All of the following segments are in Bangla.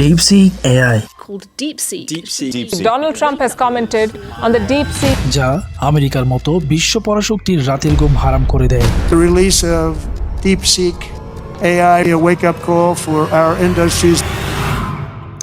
DeepSeek AI called DeepSeek. DeepSeek. Donald Trump has commented on the deep sea যা আমেরিকার মতো বিশ্ব পরাশক্তির রাতের ঘুম হারাম করে দেয় The release of DeepSeek AI, a wake up call for our industries.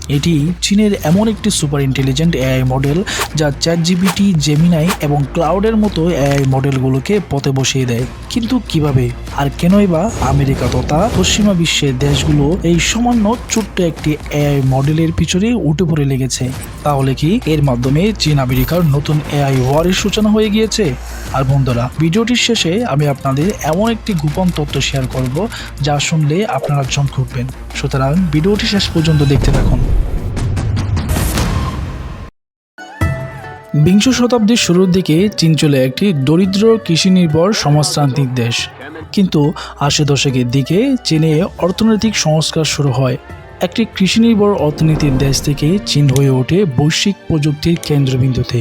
এটি চীনের এমন একটি সুপার ইন্টেলিজেন্ট এআই মডেল যা চ্যাট জিবিটি জেমিনাই এবং ক্লাউডের মতো এআই মডেলগুলোকে পথে বসিয়ে দেয়। কিন্তু কীভাবে? আর কেনই বা আমেরিকা তথা পশ্চিমা বিশ্বের দেশগুলো এই সামান্য ছোট্ট একটি এআই মডেলের পিছনে উঠে পড়ে লেগেছে? তাহলে কি এর মাধ্যমে চীন আমেরিকার নতুন এআই ওয়ারের সূচনা হয়ে গিয়েছে? আর বন্ধুরা, ভিডিওটির শেষে আমি আপনাদের এমন একটি গোপন তথ্য শেয়ার করব যা শুনলে আপনারা চমক উঠবেন। সুতরাং ভিডিওটি শেষ পর্যন্ত দেখতে থাকুন। বিংশ শতাব্দীর শুরুর দিকে চীন চলে একটি দরিদ্র কৃষি নির্ভর সমাজতান্ত্রিক দেশ। কিন্তু আশি দশকের দিকে চীনে অর্থনৈতিক সংস্কার শুরু হয়। একটি কৃষি নির্ভর অর্থনীতির দেশ থেকে চীন হয়ে ওঠে বৈশ্বিক প্রযুক্তির কেন্দ্রবিন্দুতে।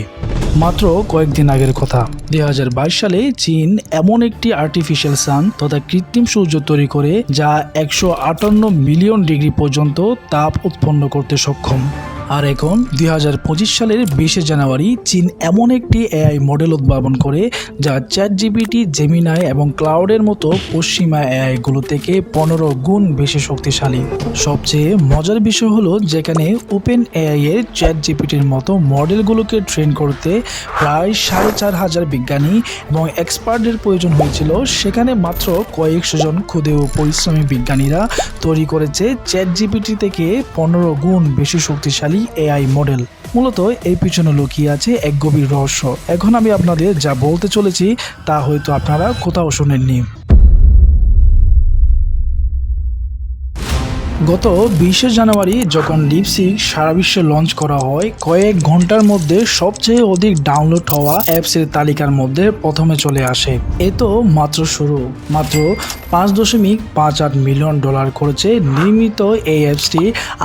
মাত্র কয়েকদিন আগের কথা। দু হাজার বাইশ সালে চীন এমন একটি আর্টিফিশিয়াল সান তথা কৃত্রিম সূর্য তৈরি করে, যা একশো আটান্ন মিলিয়ন ডিগ্রি পর্যন্ত তাপ উৎপন্ন করতে সক্ষম। আর এখন দুই হাজার পঁচিশ সালের বিশে জানুয়ারি চীন এমন একটি এআই মডেল উদ্ভাবন করে যা চ্যাট জিবিটি জেমিনাই এবং ক্লাউডের মতো পশ্চিমা এআইগুলো থেকে পনেরো গুণ বেশি শক্তিশালী। সবচেয়ে মজার বিষয় হলো যেখানে ওপেন এআই এর চ্যাট জিপিটির মতো মডেলগুলোকে ট্রেন করতে প্রায় সাড়ে চার হাজার বিজ্ঞানী এবং এক্সপার্টদের প্রয়োজন হয়েছিল। সেখানে মাত্র কয়েকশো জন ক্ষুদে ও পরিশ্রমী বিজ্ঞানীরা তৈরি করেছে চ্যাট জিপিটি থেকে পনেরো গুণ বেশি শক্তিশালী এআই মডেল মূলত এই পিছনে লুকিয়ে আছে এক গভীর রহস্য। এখন আমি আপনাদের যা বলতে চলেছি, তা হয়তো আপনারা কোথাও শোনেননি। গত বিশে জানুয়ারি যখন লিপসিক সারা বিশ্বে লঞ্চ করা হয়, কয়েক ঘণ্টার মধ্যে সবচেয়ে অধিক ডাউনলোড হওয়া অ্যাপসের তালিকার মধ্যে প্রথমে চলে আসে। এ তো মাত্র শুরু। মাত্র পাঁচ দশমিক পাঁচ আট মিলিয়ন ডলার করেছে নির্মিত এই অ্যাপসটি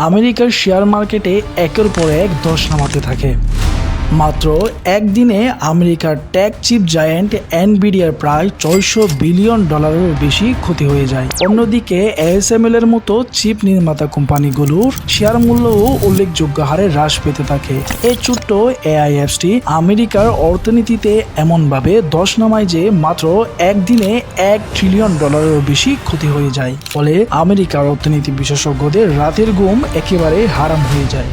আমেরিকার শেয়ার মার্কেটে একের পর এক ধস নামাতে থাকে। মাত্র একদিনে আমেরিকার ট্যাক চিপ জায়ান্ট এনবিডিয়ার প্রায় ছয়শো বিলিয়ন ডলারের বেশি ক্ষতি হয়ে যায়। অন্যদিকে এএসএমএল এর মতো চিপ নির্মাতা কোম্পানিগুলোর শেয়ার মূল্যও উল্লেখযোগ্য হারে হ্রাস পেতে থাকে। এই ছোট্ট এআই অ্যাপসটি আমেরিকার অর্থনীতিতে এমনভাবে দশ নামায় যে মাত্র একদিনে এক ট্রিলিয়ন ডলারেরও বেশি ক্ষতি হয়ে যায়। ফলে আমেরিকার অর্থনীতি বিশেষজ্ঞদের রাতের ঘুম একেবারে হারাম হয়ে যায়।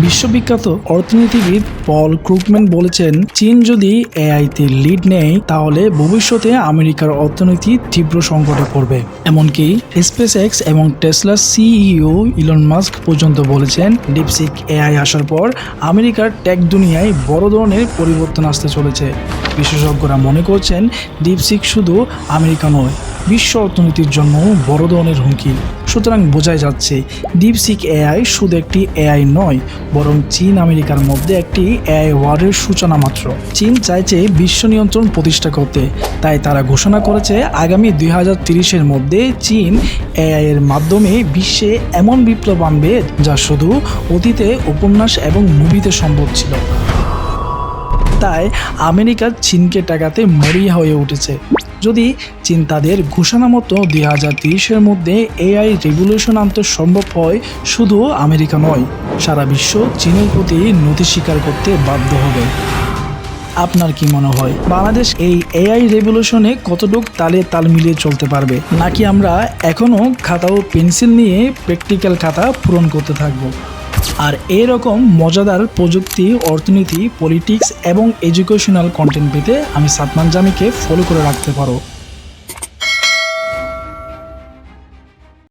বিশ্ববিখ্যাত অর্থনীতিবিদ পল ক্রুকম্যান বলেছেন, চীন যদি এআইতে লিড নেয়, তাহলে ভবিষ্যতে আমেরিকার অর্থনীতি তীব্র সংকটে পড়বে। এমনকি স্পেস এক্স এবং টেসলা সিইও ইলন মাস্ক পর্যন্ত বলেছেন, ডিপসিক এআই আসার পর আমেরিকার টেক দুনিয়ায় বড় ধরনের পরিবর্তন আসতে চলেছে। বিশেষজ্ঞরা মনে করছেন, ডিপসিক শুধু আমেরিকা নয়, বিশ্ব অর্থনীতির জন্য বড় ধরনের হুমকি। সুতরাং বোঝাই যাচ্ছে ডিপসিক এআই শুধু একটি এআই নয়, বরং চীন আমেরিকার মধ্যে একটি এআই ওয়ারের সূচনা মাত্র। চীন চাইছে বিশ্ব নিয়ন্ত্রণ প্রতিষ্ঠা করতে। তাই তারা ঘোষণা করেছে, আগামী দুই হাজার তিরিশের মধ্যে চীন এআই এর মাধ্যমে বিশ্বে এমন বিপ্লব আনবে যা শুধু অতীতে উপন্যাস এবং মুভিতে সম্ভব ছিল। তাই আমেরিকা চীনকে টাকাতে মরিয়া হয়ে উঠেছে। যদি চিন্তাদের তাদের ঘোষণা মতো দুই হাজার তিরিশের মধ্যে এআই রেগুলেশন আনতে সম্ভব হয়, শুধু আমেরিকা নয়, সারা বিশ্ব চীনের প্রতি নথি স্বীকার করতে বাধ্য হবে। আপনার কি মনে হয়, বাংলাদেশ এই এআই রেভলিউশনে কতটুক তালে তাল মিলিয়ে চলতে পারবে? নাকি আমরা এখনও খাতা ও পেন্সিল নিয়ে প্র্যাকটিক্যাল খাতা পূরণ করতে থাকব? আর এরকম মজাদার প্রযুক্তি, অর্থনীতি পলিটিক্স এবং এডুকেশনাল কন্টেন্ট পেতে আমি সাতমান জামিকে ফলো করে রাখতে পারো।